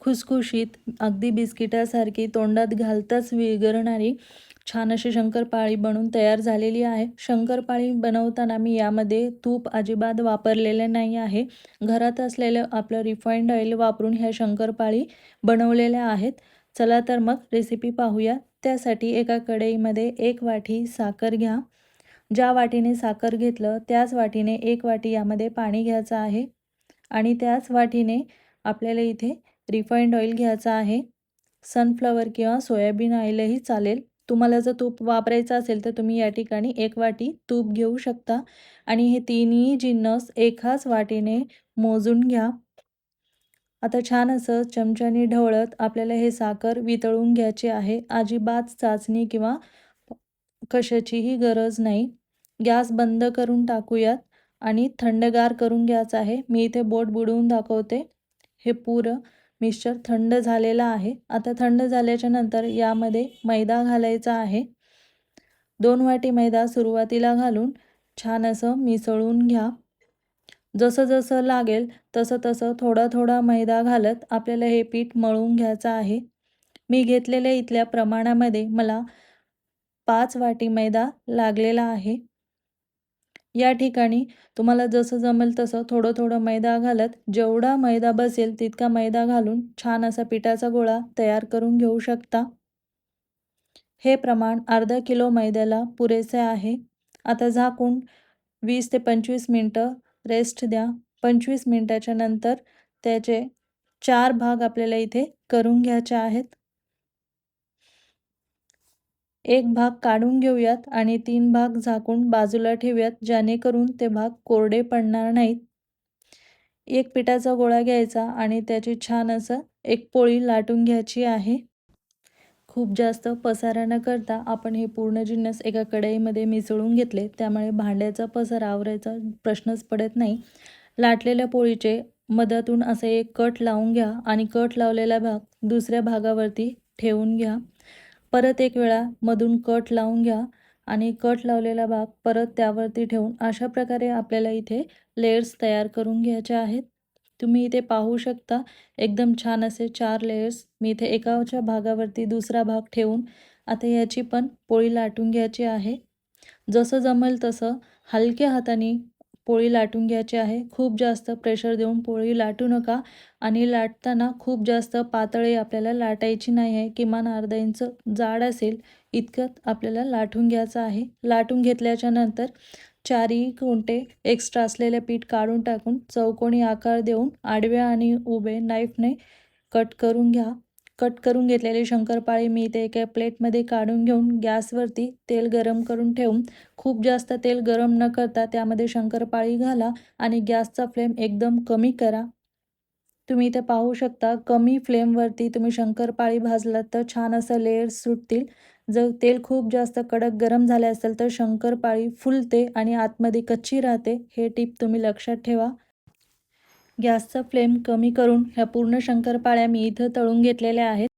खुसखुशीत अगदी बिस्किटासारखी तोंडात घालताच विरघळणारी छान अशी शंकरपाळी बनून तयार झालेली आहे. शंकरपाळी बनवताना मी यामध्ये तूप अजिबात वापरलेले नाही आहे. घरात असलेलं आपलं रिफाईंड ऑइल वापरून ह्या शंकरपाळी बनवलेल्या आहेत. चला तर मग रेसिपी पाहूया. त्यासाठी एका कढईमध्ये एक वाटी साखर घ्या. ज्या वाटीने साखर घेतलं त्याच वाटीने एक वाटी यामध्ये पाणी घ्यायचं आहे. आणि त्याच वाटीने आपल्याला इथे रिफाईंड ऑइल घ्यायचं आहे. सनफ्लॉवर किंवा सोयाबीन ऑइलही चालेल. तुम्हाला जर तूप वापरायचं असेल तर तुम्ही या ठिकाणी एक वाटी तूप घेऊ शकता. आणि हे तिन्ही जिन्नस एकाच वाटीने मोजून घ्या. आता छान असं चमच्याने ढवळत आपल्याला हे साखर वितळून घ्यायचे आहे. अजिबात चाचणी किंवा कशाचीही गरज नाही. गॅस बंद करून टाकूयात आणि थंडगार करून घ्यायचं आहे. मी इथे बोट बुडवून दाखवते. हे पुरं मिक्सचर थंड झालेला आहे. आता थंड झाल्याच्यानंतर यामध्ये मैदा घालायचा आहे. दोन वाटी मैदा सुरुवातीला घालून छान असं मिसळून घ्या. जसं जसं लागेल तसं तसं थोडा थोडा मैदा घालत आपल्याला हे पीठ मळून घ्यायचं आहे. मी घेतलेल्या इथल्या प्रमाणामध्ये मला पाच वाटी मैदा लागलेला आहे. या ठिकाणी तुम्हाला जसं जमेल तसं थोडं थोडं मैदा घालत जेवढा मैदा बसेल तितका मैदा घालून छान असा पिठाचा गोळा तयार करून घेऊ शकता. हे प्रमाण अर्धा किलो मैद्याला पुरेसे आहे. आता झाकून वीस ते पंचवीस मिनटं रेस्ट द्या. पंचवीस मिनटाच्या नंतर त्याचे चार भाग आपल्याला इथे करून घ्यायचे आहेत. एक भाग काढून घेऊयात आणि तीन भाग झाकून बाजूला ठेवूयात जेणेकरून ते भाग कोरडे पडणार नाहीत. एक पिठाचा गोळा घ्यायचा आणि त्याची छान असं एक पोळी लाटून घ्यायची आहे. खूप जास्त पसारा न करता आपण हे पूर्ण जिन्नस एका कढईमध्ये मिसळून घेतले त्यामुळे भांड्याचा पसारा आवरायचा प्रश्नच पडत नाही. लाटलेल्या पोळीचे मधातून असे एक कट लावून घ्या आणि कट लावलेला भाग दुसऱ्या भागावरती ठेवून घ्या. परत एक वेळा मधून कट लावून घ्या आणि कट लावलेला भाग परत त्यावरती ठेवून अशा प्रकारे आपल्याला इथे लेयर्स तयार करून घ्यायचे आहेत. तुम्ही इथे पाहू शकता एकदम छान असे चार लेयर्स मी इथे एकाच्या भागावरती दुसरा भाग ठेवून आता याची पण पोळी लाटून घ्यायची आहे. जसं जमेल तसं हलक्या हाताने पोळी लाटून घ्यायची आहे. खूप जास्त प्रेशर देऊन पोळी लाटू नका आणि लाटताना खूप जास्त पातळी आपल्याला लाटायची नाही आहे किमान अर्धा इंच जाड असेल इतकं आपल्याला लाटून घ्यायचं आहे. लाटून घेतल्याच्या नंतर चारही कोणते एक्स्ट्रा असलेले पीठ काढून टाकून चौकोनी आकार देऊन आडव्या आणि उभे नाईफने कट करून घ्या. कट करून घेतलेली शंकरपाळी मी ते एका प्लेटमध्ये काढून घेऊन गॅसवरती तेल गरम करून ठेवून खूप जास्त तेल गरम न करता त्यामध्ये शंकरपाळी घाला आणि गॅसचा फ्लेम एकदम कमी करा. तुम्ही इथे पाहू शकता कमी फ्लेमवरती तुम्ही शंकरपाळी भाजलात तर छान असं लेयर्स सुटतील. जर तेल खूप जास्त कडक गरम झाले असेल तर शंकरपाळी फुलते आणि आतमध्ये कच्ची राहते हे टीप तुम्ही लक्षात ठेवा. गॅसचा फ्लेम कमी करून ह्या पूर्ण शंकरपाळ्या मी इथं तळून घेतलेल्या आहेत.